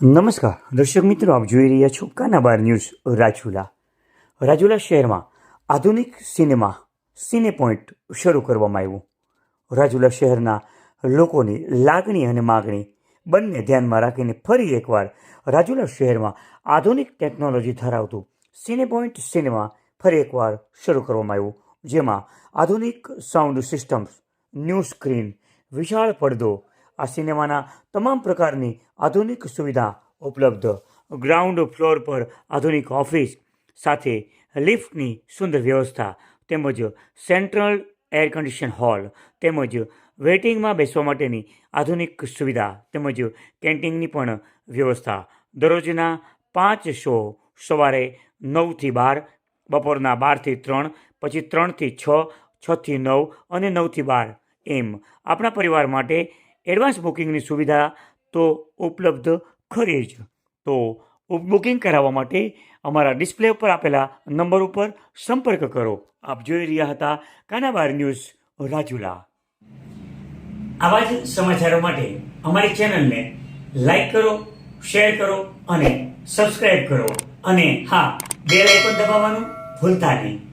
નમસ્કાર, દર્શક મિત્રો, આપ જોઈ રહ્યા છો કાનાબાર ન્યૂઝ રાજુલા. રાજુલા શહેરમાં આધુનિક સિનેમા, સિને પોઈન્ટ શરૂ કરવામાં આવ્યું. રાજુલા શહેરના લોકોની લાગણી અને માગણી બંને ધ્યાનમાં રાખીને ફરી એકવાર રાજુલા શહેરમાં આધુનિક ટેકનોલોજી ધરાવતું સિને પોઈન્ટ સિનેમા ફરી એકવાર શરૂ કરવામાં આવ્યું, જેમાં આધુનિક સાઉન્ડ સિસ્ટમ્સ, ન્યૂ સ્ક્રીન, વિશાળ પડદો આ સિનેમાના તમામ પ્રકારની આધુનિક સુવિધા ઉપલબ્ધ. ગ્રાઉન્ડ ફ્લોર પર આધુનિક ઓફિસ સાથે લિફ્ટની સુંદર વ્યવસ્થા, તેમજ સેન્ટ્રલ એર કન્ડિશન હોલ તેમજ વેઇટિંગમાં બેસવા માટેની આધુનિક સુવિધા, તેમજ કેન્ટીનની પણ વ્યવસ્થા. દરરોજના પાંચ શો સવારે નવથી બાર, બપોરના બારથી ત્રણ, પછી ત્રણથી છ છથી નવ અને નવથી બાર એમ. આપણા પરિવાર માટે એડવાન્સ બુકિંગની સુવિધા તો ઉપલબ્ધ ખરી જ. તો બુકિંગ કરાવવા માટે અમારા ડિસ્પ્લે ઉપર આપેલા નંબર ઉપર સંપર્ક કરો. આપ જોઈ રહ્યા હતા કાનાબાર ન્યૂઝ રાજુલા. આવા જ સમાચારો માટે અમારી ચેનલને લાઈક કરો, શેર કરો અને સબસ્ક્રાઈબ કરો. અને હા, બેલ પણ દબાવવાનું ભૂલતા નહીં.